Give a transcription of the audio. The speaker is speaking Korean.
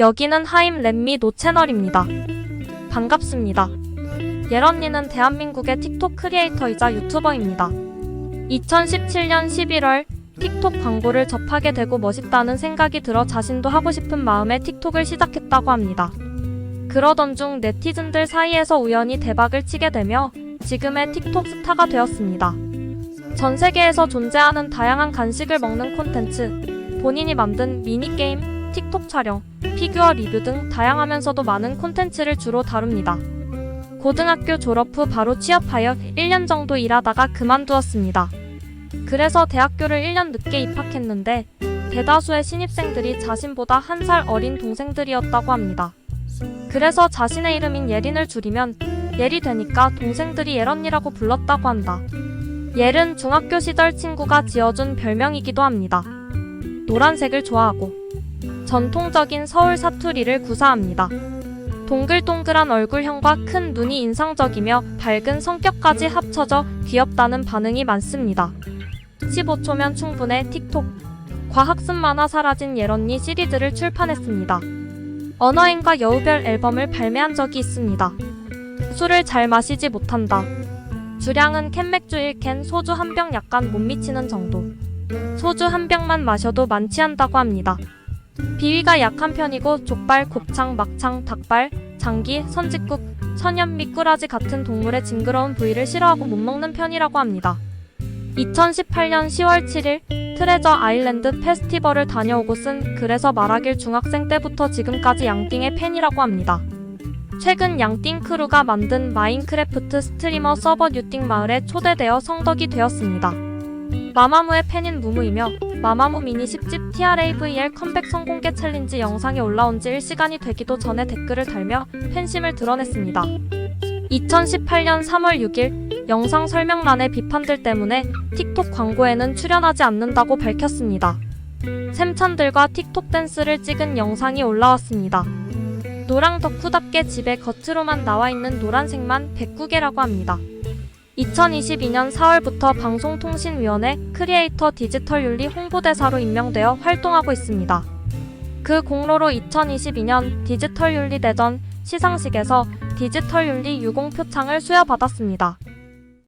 여기는 하임 렛미 노 채널입니다. 반갑습니다. 예런니는 대한민국의 틱톡 크리에이터이자 유튜버입니다. 2017년 11월 틱톡 광고를 접하게 되고 멋있다는 생각이 들어 자신도 하고 싶은 마음에 틱톡을 시작했다고 합니다. 그러던 중 네티즌들 사이에서 우연히 대박을 치게 되며 지금의 틱톡 스타가 되었습니다. 전 세계에서 존재하는 다양한 간식을 먹는 콘텐츠, 본인이 만든 미니게임, 틱톡 촬영, 피규어 리뷰 등 다양하면서도 많은 콘텐츠를 주로 다룹니다. 고등학교 졸업 후 바로 취업하여 1년 정도 일하다가 그만두었습니다. 그래서 대학교를 1년 늦게 입학했는데 대다수의 신입생들이 자신보다 한 살 어린 동생들이었다고 합니다. 그래서 자신의 이름인 예린을 줄이면 예리 되니까 동생들이 예런이라고 불렀다고 한다. 예른 중학교 시절 친구가 지어준 별명이기도 합니다. 노란색을 좋아하고 전통적인 서울 사투리를 구사합니다. 동글동글한 얼굴형과 큰 눈이 인상적이며 밝은 성격까지 합쳐져 귀엽다는 반응이 많습니다. 15초면 충분해 틱톡 과학습 만화 사라진 예런니 시리즈를 출판했습니다. 언어인과 여우별 앨범을 발매한 적이 있습니다. 술을 잘 마시지 못한다. 주량은 캔맥주 1캔, 소주 한 병 약간 못 미치는 정도. 소주 한 병만 마셔도 만취한다고 합니다. 비위가 약한 편이고 족발, 곱창, 막창, 닭발, 장기, 선짓국, 천연 및 꾸라지 같은 동물의 징그러운 부위를 싫어하고 못 먹는 편이라고 합니다. 2018년 10월 7일 트레저 아일랜드 페스티벌을 다녀오고 쓴 그래서 말하길 중학생 때부터 지금까지 양띵의 팬이라고 합니다. 최근 양띵 크루가 만든 마인크래프트 스트리머 서버 뉴띵 마을에 초대되어 성덕이 되었습니다. 마마무의 팬인 무무이며 마마무 미니 10집 TRAVL 컴백 성공개 챌린지 영상이 올라온 지 1시간이 되기도 전에 댓글을 달며 팬심을 드러냈습니다. 2018년 3월 6일 영상 설명란의 비판들 때문에 틱톡 광고에는 출연하지 않는다고 밝혔습니다. 샘찬들과 틱톡 댄스를 찍은 영상이 올라왔습니다. 노랑 덕후답게 집에 겉으로만 나와 있는 노란색만 109개라고 합니다. 2022년 4월부터 방송통신위원회 크리에이터 디지털 윤리 홍보대사로 임명되어 활동하고 있습니다. 그 공로로 2022년 디지털 윤리 대전 시상식에서 디지털 윤리 유공 표창을 수여받았습니다.